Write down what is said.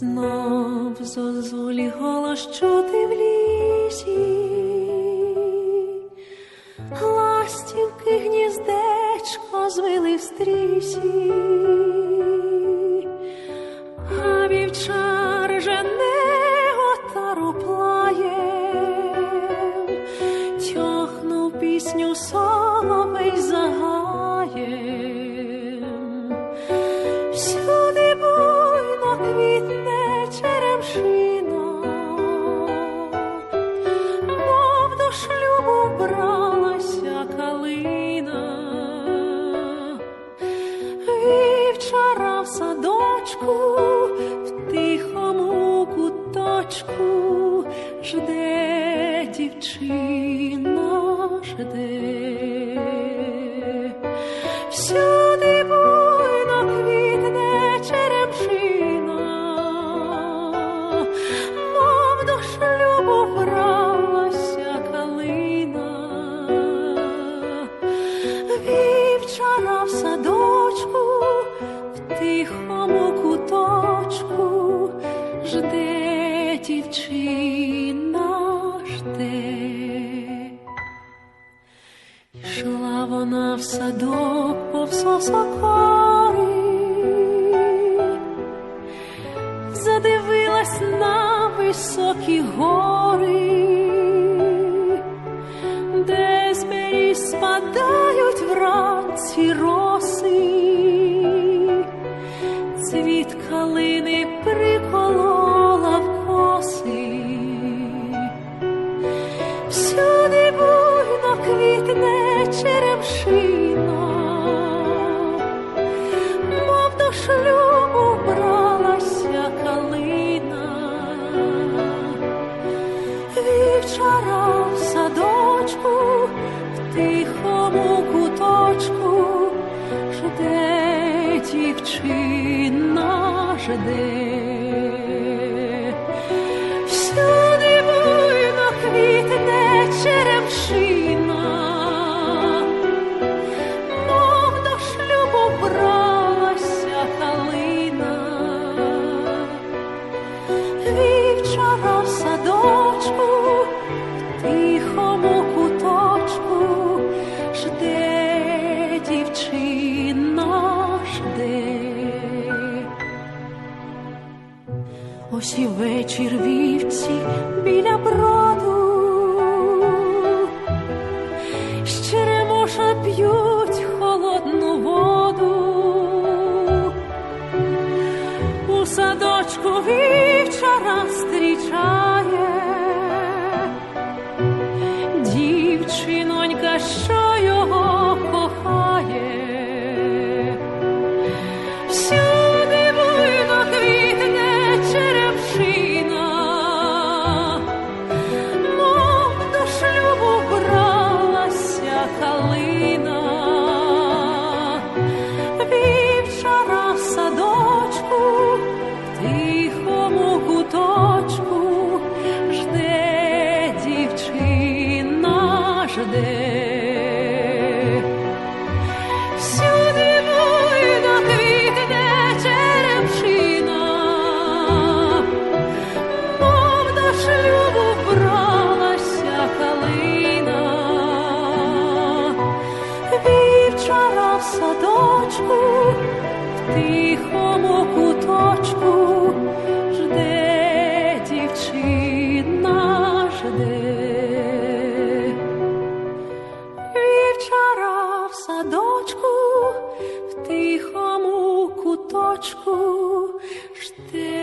Знов зозулі голос чути в лісі, ластівки гніздечко звили в стрісі, а вівчар жене отару плаєм, тьохнув пісню соловей загаєм. Всюди буйно квітне черемшина, мов до шлюбу бралася калина, вівчара в садочку, в тихому куточку жде жде. Йшла вона в садок повз осокори, задивилась на високі гори, де з беріз спадають вранці роси, цвіт калини приколола шлюбу бралася калина, вівчара в садочку, в тихому куточку жде дівчина, жде. Вівчара в садочку, в тихому куточку. Жде дівчина, жде. Ось і вечір вівці біля броду, черемоша п'ють холодну воду, у садочку вівчара зустрічає. Дівчинонька, що жде. Всюди буйно квітне черемшина, мов до шлюбу калина, вівчара в садочку, куточку садочку, в тихому куточку. жде.